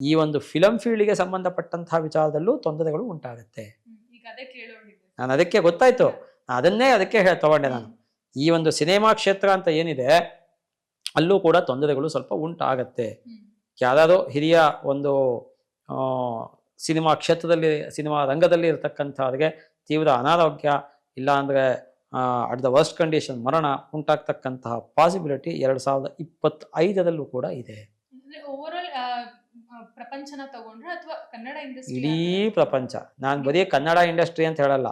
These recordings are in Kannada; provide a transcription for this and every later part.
ಈ ಒಂದು ಫಿಲಂ ಫೀಲ್ಡ್ಗೆ ಸಂಬಂಧಪಟ್ಟಂತಹ ವಿಚಾರದಲ್ಲೂ ತೊಂದರೆಗಳು ಉಂಟಾಗುತ್ತೆ. ನಾನು ಅದಕ್ಕೆ ಗೊತ್ತಾಯ್ತು. ಅದನ್ನೇ ಅದಕ್ಕೆ ಹೇಳಿ ತಗೊಂಡೆ ನಾನು. ಈ ಒಂದು ಸಿನಿಮಾ ಕ್ಷೇತ್ರ ಅಂತ ಏನಿದೆ ಅಲ್ಲೂ ಕೂಡ ತೊಂದರೆಗಳು ಸ್ವಲ್ಪ ಉಂಟಾಗತ್ತೆ. ಯಾರಾದರೂ ಹಿರಿಯ ಒಂದು ಸಿನಿಮಾ ಕ್ಷೇತ್ರದಲ್ಲಿ ಸಿನಿಮಾ ರಂಗದಲ್ಲಿ ಇರತಕ್ಕಂಥವ್ರಿಗೆ ತೀವ್ರ ಅನಾರೋಗ್ಯ ಇಲ್ಲ ಅಂದ್ರೆ ಅಟ್ ದ ವರ್ಸ್ಟ್ ಕಂಡೀಷನ್ ಮರಣ ಉಂಟಾಗ್ತಕ್ಕಂತಹ ಪಾಸಿಬಿಲಿಟಿ ಎರಡು ಸಾವಿರದ ಇಪ್ಪತ್ತೈದರಲ್ಲೂ ಕೂಡ ಇದೆ. ಪ್ರಪಂಚನ ತಗೊಂಡ್ರೆ ಅಥವಾ ಕನ್ನಡ ಇಂಡಸ್ಟ್ರಿ ಇಡೀ ಪ್ರಪಂಚ. ನಾನು ಬರೀ ಕನ್ನಡ ಇಂಡಸ್ಟ್ರಿ ಅಂತ ಹೇಳಲ್ಲ.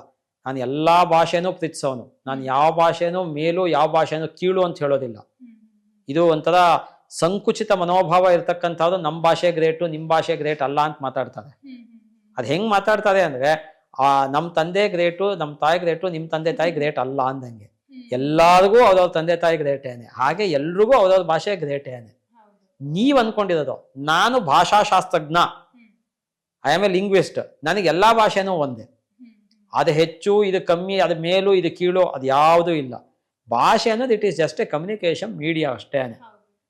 ನಾನು ಎಲ್ಲಾ ಭಾಷೆನೂ ಪ್ರೀತಿಸೋನು. ನಾನು ಯಾವ ಭಾಷೆನೂ ಮೇಲು ಯಾವ ಭಾಷೆನೂ ಕೀಳು ಅಂತ ಹೇಳೋದಿಲ್ಲ. ಇದು ಒಂಥರ ಸಂಕುಚಿತ ಮನೋಭಾವ ಇರ್ತಕ್ಕಂಥದ್ದು ನಮ್ಮ ಭಾಷೆ ಗ್ರೇಟು ನಿಮ್ಮ ಭಾಷೆ ಗ್ರೇಟ್ ಅಲ್ಲ ಅಂತ ಮಾತಾಡ್ತಾರೆ. ಅದು ಹೆಂಗೆ ಮಾತಾಡ್ತಾರೆ ಅಂದ್ರೆ ಆ ನಮ್ಮ ತಂದೆ ಗ್ರೇಟು ನಮ್ಮ ತಾಯಿ ಗ್ರೇಟು ನಿಮ್ಮ ತಂದೆ ತಾಯಿ ಗ್ರೇಟ್ ಅಲ್ಲ ಅಂದಂಗೆ. ಎಲ್ಲಾರಿಗೂ ಅವ್ರವ್ರ ತಂದೆ ತಾಯಿ ಗ್ರೇಟೇನೆ. ಹಾಗೆ ಎಲ್ರಿಗೂ ಅವ್ರವ್ರ ಭಾಷೆ ಗ್ರೇಟೇನೆ. ನೀವ್ ಅನ್ಕೊಂಡಿರೋದು. ನಾನು ಭಾಷಾಶಾಸ್ತ್ರಜ್ಞ. ಐ ಆಮ್ ಎ ಲಿಂಗ್ವಿಸ್ಟ್ ನನಗೆ ಎಲ್ಲಾ ಭಾಷೆನೂ ಒಂದೇ. ಅದು ಹೆಚ್ಚು ಇದು ಕಮ್ಮಿ ಅದು ಮೇಲು ಇದು ಕೀಳು ಅದು ಯಾವುದೂ ಇಲ್ಲ. ಭಾಷೆ ಅನ್ನೋದು it is just a communication media ಅಷ್ಟೇ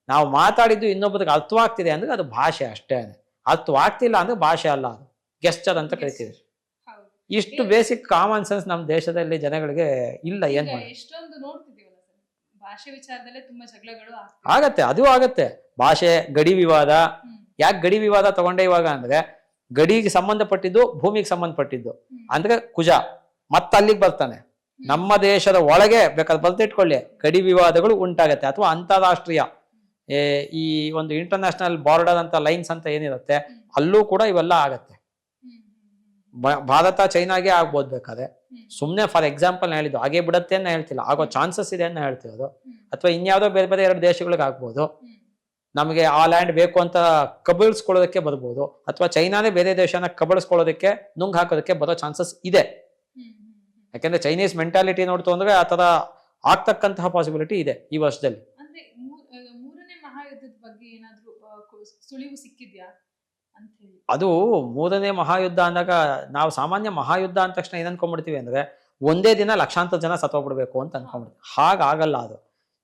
ನಾವು ಮಾತಾಡಿದ್ದು ಇನ್ನೊಬ್ಬರಿಗೆ ಅರ್ಥವಾಗ್ತಿದೆ ಅಂದ್ರೆ ಅದು ಭಾಷೆ ಅಷ್ಟೇ ಅರ್ಥವಾಗ್ತಿಲ್ಲ ಅಂದ್ರೆ ಭಾಷೆ ಅಲ್ಲ ಅದು. ಗೆಸ್ಟರ್ ಅಂತ ಕರಿತೀವಿ. ಇಷ್ಟು ಬೇಸಿಕ್ ಕಾಮನ್ ಸೆನ್ಸ್ ನಮ್ಮ ದೇಶದಲ್ಲಿ ಜನಗಳಿಗೆ ಇಲ್ಲ ಏನ್ ಮಾಡಿ ಭಾಷೆ ವಿಚಾರದಲ್ಲೇ ತುಂಬಾ ಜಗಳಗಳು. ಆಗತ್ತೆ ಅದು ಆಗತ್ತೆ. ಭಾಷೆ ಗಡಿ ವಿವಾದ. ಯಾಕೆ ಗಡಿ ವಿವಾದ ತಗೊಂಡೆ ಇವಾಗ ಅಂದ್ರೆ ಗಡಿಗೆ ಸಂಬಂಧಪಟ್ಟಿದ್ದು ಭೂಮಿಗೆ ಸಂಬಂಧಪಟ್ಟಿದ್ದು. ಹ್ಮ್. ಅಂದ್ರೆ ಕುಜ ಮತ್ತ ಅಲ್ಲಿಗೆ ಬರ್ತಾನೆ ನಮ್ಮ ದೇಶದ ಒಳಗೆ ಬೇಕಾದ್ರೆ ಬರ್ತಿಟ್ಕೊಳ್ಳಿ ಗಡಿ ವಿವಾದಗಳು ಉಂಟಾಗತ್ತೆ. ಅಥವಾ ಅಂತಾರಾಷ್ಟ್ರೀಯ ಏ, ಈ ಒಂದು ಇಂಟರ್ನ್ಯಾಷನಲ್ ಬಾರ್ಡರ್ ಅಂತ ಲೈನ್ಸ್ ಅಂತ ಏನಿರುತ್ತೆ ಅಲ್ಲೂ ಕೂಡ ಇವೆಲ್ಲ ಆಗತ್ತೆ. ಭಾರತ ಚೈನಾಗೆ ಆಗ್ಬೋದು ಬೇಕಾದ್ರೆ ಸುಮ್ಮನೆ ಸುಮ್ನೆ ಫಾರ್ ಎಕ್ಸಾಂಪಲ್ ಹೇಳಿದ್ದು ಹಾಗೆ ಬಿಡತ್ತೆ ಅಂತ ಹೇಳ್ತಿಲ್ಲ. ಆಗೋ ಚಾನ್ಸಸ್ ಇದೆ ಅಂತ ಹೇಳ್ತಿರೋದು. ಅಥವಾ ಇನ್ಯಾವುದೋ ಬೇರೆ ಬೇರೆ ಎರಡು ದೇಶಗಳಿಗೆ ಆಗ್ಬೋದು. ನಮಗೆ ಆ ಲ್ಯಾಂಡ್ ಬೇಕು ಅಂತ ಕಬಳಿಸ್ಕೊಳ್ಳೋದಕ್ಕೆ ಬರ್ಬೋದು. ಅಥವಾ ಚೈನಾನೇ ಬೇರೆ ದೇಶನ ಕಬಳಿಸ್ಕೊಳ್ಳೋದಕ್ಕೆ ನುಂಗ್ ಹಾಕೋದಕ್ಕೆ ಬರೋ ಚಾನ್ಸಸ್ ಇದೆ. ಯಾಕೆಂದ್ರೆ ಚೈನೀಸ್ ಮೆಂಟಾಲಿಟಿ ನೋಡ್ತು ಅಂದ್ರೆ ಆ ತರ ಆಗ್ತಕ್ಕಂತಹ ಪಾಸಿಬಿಲಿಟಿ ಇದೆ ಈ ವರ್ಷದಲ್ಲಿ. ಅದು ಮೂರನೇ ಮಹಾಯುದ್ಧ ಅಂದಾಗ ನಾವು ಸಾಮಾನ್ಯ ಮಹಾಯುದ್ಧ ಅಂದ ತಕ್ಷಣ ಏನ್ ಅನ್ಕೊಂಡ್ಬಿಡ್ತೀವಿ ಅಂದ್ರೆ ಒಂದೇ ದಿನ ಲಕ್ಷಾಂತರ ಜನ ಸತ್ತೋಗ್ಬಿಡ್ಬೇಕು ಅಂತ ಅನ್ಕೊಂಡ್ಬಿಡ್ತೀವಿ. ಹಾಗಾಗಲ್ಲ ಅದು.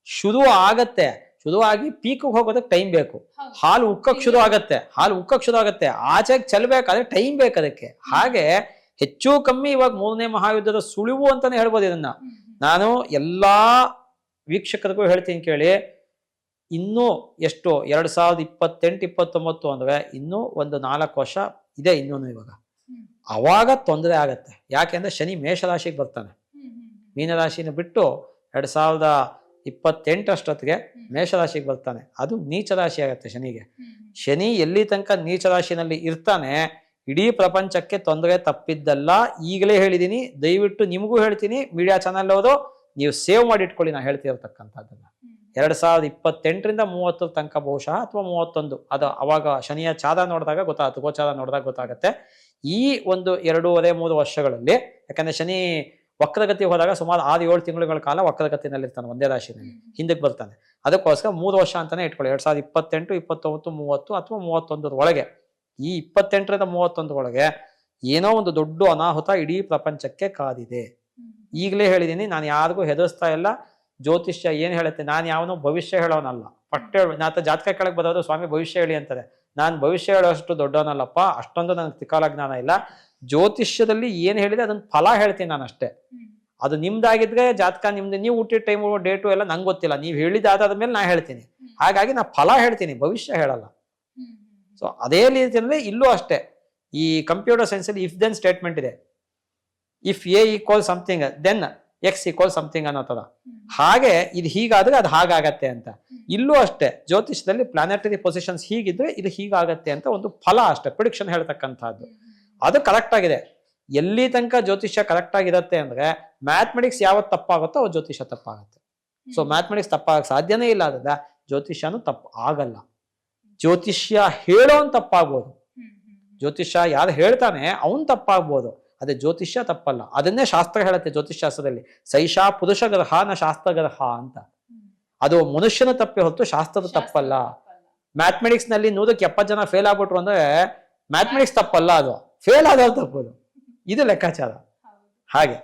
ಶುರು ಆಗತ್ತೆ. ಶುರು ಆಗಿ ಪೀಕ್ ಹೋಗೋದಕ್ಕೆ ಟೈಮ್ ಬೇಕು. ಹಾಲು ಉಕ್ಕಕ್ ಶುರು ಆಗತ್ತೆ. ಹಾಲು ಉಕ್ಕಕ್ ಶುರು ಆಗತ್ತೆ. ಆಚೆಗೆ ಚೆಲ್ಬೇಕಾದ್ರೆ ಟೈಮ್ ಬೇಕು ಅದಕ್ಕೆ. ಹಾಗೆ ಹೆಚ್ಚು ಕಮ್ಮಿ ಇವಾಗ ಮೂರನೇ ಮಹಾಯುದ್ಧದ ಸುಳಿವು ಅಂತಾನೆ ಹೇಳ್ಬೋದು ಇದನ್ನ. ನಾನು ಎಲ್ಲಾ ವೀಕ್ಷಕರಿಗೂ ಹೇಳ್ತೀನಿ ಕೇಳಿ. ಇನ್ನೂ ಎಷ್ಟು ಎರಡು ಸಾವಿರದ ಇಪ್ಪತ್ತೆಂಟು ಇಪ್ಪತ್ತೊಂಬತ್ತು ಅಂದರೆ ಇನ್ನೂ ಒಂದು ನಾಲ್ಕು ವರ್ಷ ಇದೆ ಇನ್ನೂ ಇವಾಗ. ಅವಾಗ ತೊಂದರೆ ಆಗತ್ತೆ ಯಾಕೆಂದ್ರೆ ಶನಿ ಮೇಷರಾಶಿಗೆ ಬರ್ತಾನೆ. ಮೀನರಾಶಿನ ಬಿಟ್ಟು ಎರಡು ಸಾವಿರದ ಇಪ್ಪತ್ತೆಂಟರಷ್ಟೊತ್ತಿಗೆ. ಮೇಷರಾಶಿಗೆ ಬರ್ತಾನೆ ಅದು ನೀಚ ರಾಶಿ ಆಗತ್ತೆ ಶನಿಗೆ. ಶನಿ ಎಲ್ಲಿ ತನಕ ನೀಚ ರಾಶಿನಲ್ಲಿ ಇರ್ತಾನೆ ಇಡೀ ಪ್ರಪಂಚಕ್ಕೆ ತೊಂದರೆ ತಪ್ಪಿದ್ದಲ್ಲ ಈಗಲೇ ಹೇಳಿದ್ದೀನಿ ದಯವಿಟ್ಟು ನಿಮಗೂ ಹೇಳ್ತೀನಿ ಮೀಡಿಯಾ ಚಾನಲ್ ಅವರು ನೀವು ಸೇವ್ ಮಾಡಿ ಇಟ್ಕೊಳ್ಳಿ ನಾ ಹೇಳ್ತಿರ್ತಕ್ಕಂಥದ್ದನ್ನ. ಎರಡ್ ಸಾವಿರದ ಇಪ್ಪತ್ತೆಂಟರಿಂದ ಮೂವತ್ತರ ತನಕ ಬಹುಶಃ ಅಥವಾ ಮೂವತ್ತೊಂದು. ಅದು ಅವಾಗ ಶನಿಯ ಚಾದ ನೋಡಿದಾಗ ಗೊತ್ತಾಗುತ್ತೆ ಗೋಚಾರ ನೋಡಿದಾಗ ಗೊತ್ತಾಗುತ್ತೆ. ಈ ಒಂದು ಎರಡೂವರೆ ಮೂರು ವರ್ಷಗಳಲ್ಲಿ ಯಾಕಂದ್ರೆ ಶನಿ ವಕ್ರಗತಿ ಹೋದಾಗ ಸುಮಾರು ಆರು ಏಳು ತಿಂಗಳುಗಳ ಕಾಲ ವಕ್ರಗತಿನಲ್ಲಿ ಇರ್ತಾನೆ ಒಂದೇ ರಾಶಿನಲ್ಲಿ ಹಿಂದಕ್ಕೆ ಬರ್ತಾನೆ. ಅದಕ್ಕೋಸ್ಕರ ಮೂರು ವರ್ಷ ಅಂತಾನೆ ಇಟ್ಕೊಳ್ಳಿ ಎರಡ್ ಸಾವಿರದ ಇಪ್ಪತ್ತೆಂಟು ಇಪ್ಪತ್ತೊಂಬತ್ತು ಮೂವತ್ತು ಅಥವಾ ಮೂವತ್ತೊಂದರ ಒಳಗೆ. ಈ ಇಪ್ಪತ್ತೆಂಟರಿಂದ ಮೂವತ್ತೊಂದರ ಒಳಗೆ ಏನೋ ಒಂದು ದೊಡ್ಡ ಅನಾಹುತ ಇಡೀ ಪ್ರಪಂಚಕ್ಕೆ ಕಾದಿದೆ. ಈಗಲೇ ಹೇಳಿದ್ದೀನಿ ನಾನು ಯಾರಿಗೂ ಹೆದರ್ಸ್ತಾ ಇಲ್ಲ. ಜ್ಯೋತಿಷ್ಯ ಏನು ಹೇಳುತ್ತೆ? ನಾನು ಯಾವನೋ ಭವಿಷ್ಯ ಹೇಳೋನಲ್ಲ. ಪಟ್ಟೆ ನಾತ ಜಾತಕ ಕೆಳಗೆ ಬರೋದು ಸ್ವಾಮಿ ಭವಿಷ್ಯ ಹೇಳಿ ಅಂತಾರೆ. ನಾನು ಭವಿಷ್ಯ ಹೇಳೋಷ್ಟು ದೊಡ್ಡವನಲ್ಲಪ್ಪ, ಅಷ್ಟೊಂದು ನನಗೆ ತ್ರಿಕಾಲ ಜ್ಞಾನ ಇಲ್ಲ. ಜ್ಯೋತಿಷ್ಯದಲ್ಲಿ ಏನು ಹೇಳಿದೆ ಅದನ್ನ ಫಲ ಹೇಳ್ತೀನಿ ನಾನು ಅಷ್ಟೇ. ಅದು ನಿಮ್ದಾಗಿದ್ರೆ ಜಾತಕ, ನಿಮ್ದು ನೀವು ಹುಟ್ಟಿದ ಟೈಮು ಡೇಟು ಎಲ್ಲ ನಂಗೆ ಗೊತ್ತಿಲ್ಲ. ನೀವು ಹೇಳಿದಾದ ಮೇಲೆ ನಾ ಹೇಳ್ತೀನಿ. ಹಾಗಾಗಿ ನಾ ಫಲ ಹೇಳ್ತೀನಿ, ಭವಿಷ್ಯ ಹೇಳಲ್ಲ. ಸೊ ಅದೇ ರೀತಿಯಲ್ಲಿ ಇಲ್ಲೂ ಅಷ್ಟೇ. ಈ ಕಂಪ್ಯೂಟರ್ ಸೈನ್ಸಲ್ಲಿ ಇಫ್ ದೆನ್ ಸ್ಟೇಟ್ಮೆಂಟ್ ಇದೆ. If A equal something then X equal something ಅನ್ನೋತದ. ಹಾಗೆ ಇದು ಹೀಗಾದ್ರೆ ಅದು ಹಾಗಾಗತ್ತೆ ಅಂತ. ಇಲ್ಲೂ ಅಷ್ಟೇ ಜ್ಯೋತಿಷ್ಯದಲ್ಲಿ ಪ್ಲಾನೆಟರಿ ಪೊಸಿಷನ್ಸ್ ಹೀಗಿದ್ರೆ ಇದು ಹೀಗಾಗತ್ತೆ ಅಂತ ಒಂದು ಫಲ ಅಷ್ಟೇ ಪ್ರಿಡಿಕ್ಷನ್ ಹೇಳ್ತಕ್ಕಂಥದ್ದು. ಅದು ಕರೆಕ್ಟ್ ಆಗಿದೆ. ಎಲ್ಲಿ ತನಕ ಜ್ಯೋತಿಷ್ಯ ಕರೆಕ್ಟ್ ಆಗಿರತ್ತೆ ಅಂದ್ರೆ ಮ್ಯಾಥಮೆಟಿಕ್ಸ್ ಯಾವತ್ತು ತಪ್ಪಾಗುತ್ತೋ ಅವ್ರು ಜ್ಯೋತಿಷ್ಯ ತಪ್ಪಾಗುತ್ತೆ. ಸೊ. ಮ್ಯಾಥಮೆಟಿಕ್ಸ್ ತಪ್ಪಾಗಕ್ಕೆ ಸಾಧ್ಯನೇ ಇಲ್ಲ ಅದ ಜ್ಯೋತಿಷ್ಯನೂ ತಪ್ಪು ಆಗಲ್ಲ. ಜ್ಯೋತಿಷ್ಯ ಹೇಳೋನ್ ತಪ್ಪಾಗ್ಬೋದು. ಜ್ಯೋತಿಷ್ಯ ಯಾರು ಹೇಳ್ತಾನೆ ಅವನ್ ತಪ್ಪಾಗ್ಬೋದು. ಅದೇ ಜ್ಯೋತಿಷ್ಯ ತಪ್ಪಲ್ಲ. ಅದನ್ನೇ ಶಾಸ್ತ್ರ ಹೇಳುತ್ತೆ ಜ್ಯೋತಿಷ್ಶಾಸ್ತ್ರದಲ್ಲಿ ಸೈಷಾ ಪುರುಷ ಗ್ರಹ ನ ಶಾಸ್ತ್ರ ಗ್ರಹ ಅಂತ. ಅದು ಮನುಷ್ಯನ ತಪ್ಪೆ ಹೊತ್ತು ಶಾಸ್ತ್ರದ ತಪ್ಪಲ್ಲ. ಮ್ಯಾಥಮೆಟಿಕ್ಸ್ನಲ್ಲಿ ನೂರಕ್ಕೆ ಎಪ್ಪತ್ತು ಜನ ಫೇಲ್ ಆಗ್ಬಿಟ್ರು ಅಂದ್ರೆ ಮ್ಯಾಥಮೆಟಿಕ್ಸ್ ತಪ್ಪಲ್ಲ ಅದು. ಫೇಲ್ ಆದವ್ರು ತಪ್ಪದು ಇದು ಲೆಕ್ಕಾಚಾರ. ಹಾಗೆ.